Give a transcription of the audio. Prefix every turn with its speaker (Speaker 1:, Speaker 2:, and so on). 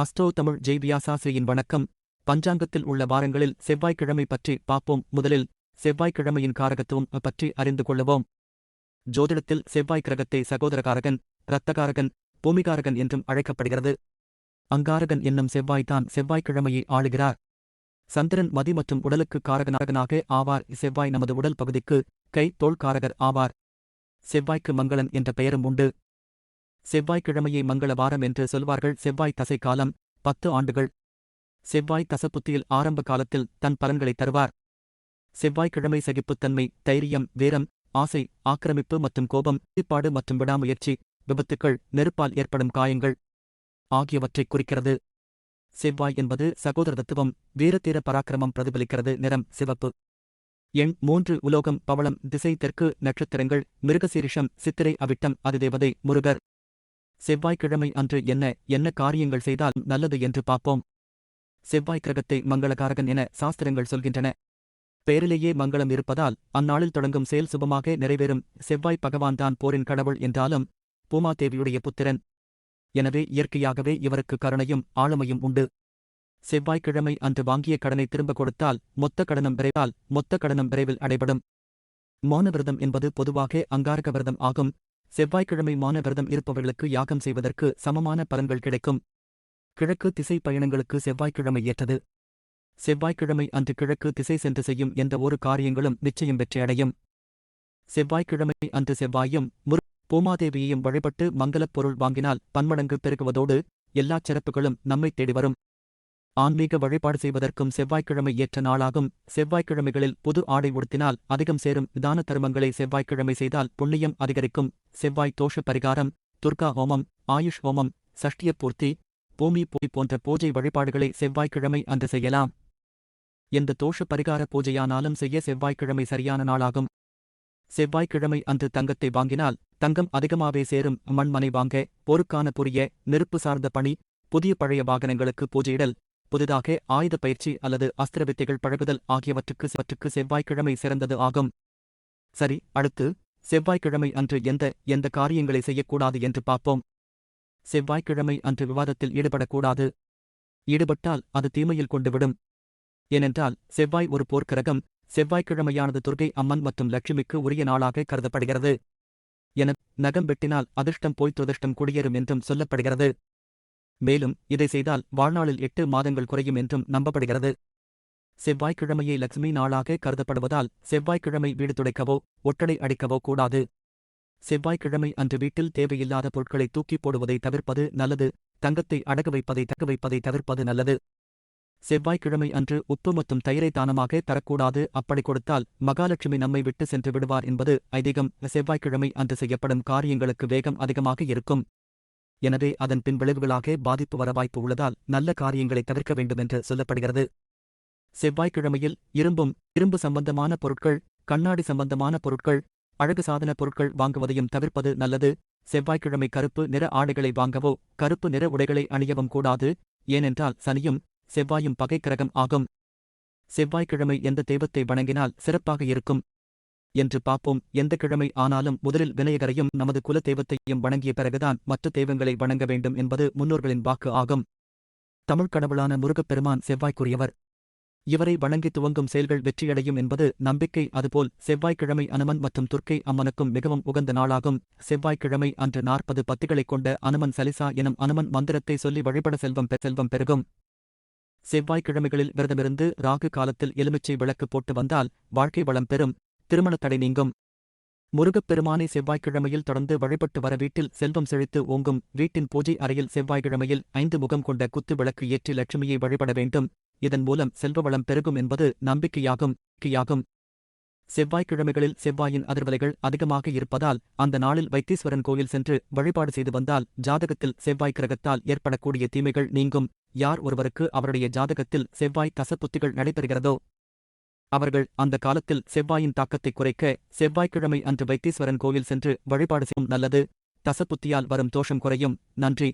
Speaker 1: ஹஸ்டோ தமிழ் ஜெய் வியாசாசிரியின் வணக்கம். பஞ்சாங்கத்தில் உள்ள வாரங்களில் செவ்வாய்க்கிழமை பற்றி பார்ப்போம். முதலில் செவ்வாய்க்கிழமையின் காரகத்துவம் பற்றி அறிந்து கொள்ளுவோம் ஜோதிடத்தில் செவ்வாய் கிரகத்தை சகோதரகாரகன் இரத்தகாரகன் பூமிகாரகன் என்றும் அழைக்கப்படுகிறது. அங்காரகன் என்னும் செவ்வாய்தான் செவ்வாய்க்கிழமையை ஆளுகிறார். சந்திரன் மதி மற்றும் உடலுக்கு காரகநாரகனாக ஆவார். செவ்வாய் நமது உடல் பகுதிக்கு கை தோல் காரகர் ஆவார். செவ்வாய்க்கு மங்களன் என்ற பெயரும் உண்டு. செவ்வாய்க்கிழமையை மங்கள வாரம் என்று சொல்வார்கள். செவ்வாய் தசை காலம் பத்து ஆண்டுகள். செவ்வாய் தசப்புத்தியில் ஆரம்ப காலத்தில் தன் பலன்களை தருவார். செவ்வாய்க்கிழமை சகிப்புத்தன்மை தைரியம் வீரம் ஆசை ஆக்கிரமிப்பு மற்றும் கோபம் ஈடுபாடு மற்றும் விடாமுயற்சி விபத்துக்கள் நெருப்பால் ஏற்படும் காயங்கள் ஆகியவற்றைக் குறிக்கிறது. செவ்வாய் என்பது சகோதர தத்துவம் வீரத்தீர பராக்கிரமம் பிரதிபலிக்கிறது. நிறம் சிவப்பு. எண் மூன்று உலோகம் பவளம் திசை தெற்கு நட்சத்திரங்கள் மிருகசீரிஷம் சித்திரை அவிட்டம் அதிதேவதை முருகர். செவ்வாய்க்கிழமை அன்று என்ன என்ன காரியங்கள் செய்தால் நல்லது என்று பார்ப்போம். செவ்வாய் கிரகத்தை மங்களகாரகன் என சாஸ்திரங்கள் சொல்கின்றன. பெயரிலேயே மங்களம் இருப்பதால் அந்நாளில் தொடங்கும் செயல் சுபமாக நிறைவேறும். செவ்வாய் பகவான்தான் போரின் கடவுள் என்றாலும் பூமாதேவியுடைய புத்திரன். எனவே இயற்கையாகவே இவருக்கு கருணையும் ஆளுமையும் உண்டு. செவ்வாய்க்கிழமை அன்று வாங்கிய கடனை திரும்ப கொடுத்தால் மொத்த கடனம் விரைவால் மொத்த கடனம் விரைவில் அடைபடும். மௌன விரதம் என்பது பொதுவாக அங்காரக விரதம் ஆகும். செவ்வாய்க்கிழமை மான விரதம் இருப்பவர்களுக்கு யாகம் செய்வதற்கு சமமான பலன்கள் கிடைக்கும். கிழக்கு திசை பயணங்களுக்கு செவ்வாய்க்கிழமை ஏற்றது. செவ்வாய்க்கிழமை அன்று கிழக்கு திசை சென்று செய்யும் எந்த ஒரு காரியங்களும் நிச்சயம் வெற்றியடையும். செவ்வாய்க்கிழமை அன்று செவ்வாயும் முரு பூமாதேவியையும் வழிபட்டு மங்கலப் பொருள் வாங்கினால் பன்மடங்கு பெருகுவதோடு எல்லாச் சிறப்புகளும் நம்மை தேடி வரும். ஆன்மீக வழிபாடு செய்வதற்கும் செவ்வாய்க்கிழமை ஏற்ற நாளாகும். செவ்வாய்க்கிழமைகளில் புது ஆடை உடுத்தினால் அதிகம் சேரும் தான தருமங்களை செவ்வாய்க்கிழமை செய்தால் புண்ணியம் அதிகரிக்கும். செவ்வாய் தோஷ பரிகாரம் துர்கா ஹோமம் ஆயுஷ் ஹோமம் சஷ்டிய பூர்த்தி பூமி போய் போன்ற பூஜை வழிபாடுகளை செவ்வாய்க்கிழமை அன்று செய்யலாம். எந்த தோஷ பரிகார பூஜையானாலும் செய்ய செவ்வாய்க்கிழமை சரியான நாளாகும். செவ்வாய்க்கிழமை அன்று தங்கத்தை வாங்கினால் தங்கம் அதிகமாவே சேரும். மண்மனை வாங்க பொறுக்கான புரிய நெருப்பு சார்ந்த பணி புதிய பழைய வாகனங்களுக்கு பூஜையிடல் புதிதாக ஆயுத பயிற்சி அல்லது அஸ்திர வித்தைகள் பழகுதல் ஆகியவற்றுக்கு சற்றுக்கு செவ்வாய்க்கிழமை சிறந்தது ஆகும். சரி அடுத்து செவ்வாய்க்கிழமை அன்று எந்த எந்த காரியங்களை செய்யக்கூடாது என்று பார்ப்போம். செவ்வாய்க்கிழமை அன்று விவாதத்தில் ஈடுபடக்கூடாது. ஈடுபட்டால் அது தீமையில் கொண்டுவிடும் ஏனென்றால் செவ்வாய் ஒரு போர்க்கிரகம் செவ்வாய்க்கிழமையானது துர்கை அம்மன் மற்றும் லட்சுமிக்கு உரிய நாளாக கருதப்படுகிறது. என நகம் வெட்டினால் அதிர்ஷ்டம் போய் துதிர்ஷ்டம் குடியேறும் என்றும் சொல்லப்படுகிறது. மேலும் இதை செய்தால் வாழ்நாளில் எட்டு மாதங்கள் குறையும் என்றும் நம்பப்படுகிறது. செவ்வாய்க்கிழமையை லட்சுமி நாளாக கருதப்படுவதால் செவ்வாய்க்கிழமை வீடு துடைக்கவோ ஒட்டடை அடிக்கவோ கூடாது. செவ்வாய்க்கிழமை அன்று வீட்டில் தேவையில்லாத பொருட்களை தூக்கி போடுவதை தவிர்ப்பது நல்லது. தங்கத்தை அடகு வைப்பதை தக்க வைப்பதை தவிர்ப்பது நல்லது. செவ்வாய்க்கிழமை அன்று உப்பு மற்றும் தயிரை தானமாக தரக்கூடாது. அப்படி கொடுத்தால் மகாலட்சுமி நம்மை விட்டு சென்று விடுவார் என்பது ஐதீகம். செவ்வாய்க்கிழமை அன்று செய்யப்படும் காரியங்களுக்கு வேகம் அதிகமாக இருக்கும். எனவே அதன் பின் விளைவுகளாக பாதிப்பு வர வாய்ப்பு உள்ளதால் நல்ல காரியங்களை தவிர்க்க வேண்டுமென்று சொல்லப்படுகிறது. செவ்வாய்க்கிழமையில் இரும்பும் இரும்பு சம்பந்தமான பொருட்கள் கண்ணாடி சம்பந்தமான பொருட்கள் அழகு சாதன பொருட்கள் வாங்குவதையும் தவிர்ப்பது நல்லது. செவ்வாய்க்கிழமை கருப்பு நிற ஆடைகளை வாங்கவோ கருப்பு நிற உடைகளை அணியவும் கூடாது. ஏனென்றால் சனியும் செவ்வாயும் பகைக்கிரகம் ஆகும். செவ்வாய்க்கிழமை எந்த தெய்வத்தை வணங்கினால் சிறப்பாக இருக்கும். என்று பார்ப்போம். எந்த கிழமை ஆனாலும் முதலில் விநாயகரையும் நமது குல தெய்வத்தையும் வணங்கிய பிறகுதான் மற்ற தெய்வங்களை வணங்க வேண்டும் என்பது முன்னோர்களின் வாக்கு ஆகும். தமிழ்க் கடவுளான முருகப்பெருமான் செவ்வாய்க்குரியவர். இவரை வணங்கி துவங்கும் செயல்கள் வெற்றியடையும் என்பது நம்பிக்கை. அதுபோல் செவ்வாய்க்கிழமை அனுமன் மற்றும் துர்க்கை அம்மனுக்கும் மிகவும் உகந்த நாளாகும். செவ்வாய்க்கிழமை அன்று நாற்பது பத்திகளைக் கொண்ட அனுமன் சலிசா எனும் அனுமன் மந்திரத்தை சொல்லி வழிபட செல்வம் செல்வம் பெருகும். செவ்வாய்க்கிழமைகளில் விரதமிருந்து ராகு காலத்தில் எலுமிச்சை விளக்கு போட்டு வந்தால் வாழ்க்கை வளம் பெறும். திருமணத் தடை நீங்கும் முருகப்பெருமானை செவ்வாய்க்கிழமையில் தொடர்ந்து வழிபட்டு வர வீட்டில் செல்வம் செழித்து ஓங்கும் வீட்டின் பூஜை அறையில் செவ்வாய்க்கிழமையில் ஐந்து முகம் கொண்ட குத்து விளக்கு ஏற்றி லட்சுமியை வழிபட வேண்டும். இதன் மூலம் செல்வ வளம் பெருகும் என்பது நம்பிக்கையாகும் கியாகும். செவ்வாய்க்கிழமைகளில் செவ்வாயின் அதிர்வலைகள் அதிகமாக இருப்பதால் அந்த நாளில் வைத்தீஸ்வரன் கோயில் சென்று வழிபாடு செய்து வந்தால் ஜாதகத்தில் செவ்வாய் கிரகத்தால் ஏற்படக்கூடிய தீமைகள் நீங்கும். யார் ஒருவருக்கு அவருடைய ஜாதகத்தில் செவ்வாய் தசப்புத்திகள் நடைபெறுகிறதோ அவர்கள் அந்த காலத்தில் செவ்வாயின் தாக்கத்தை குறைக்க செவ்வாய்க்கிழமை அன்று வைத்தீஸ்வரன் கோயில் சென்று வழிபாடு செய்யும் நல்லது. தசப்புத்தியால் வரும் தோஷம் குறையும். நன்றி.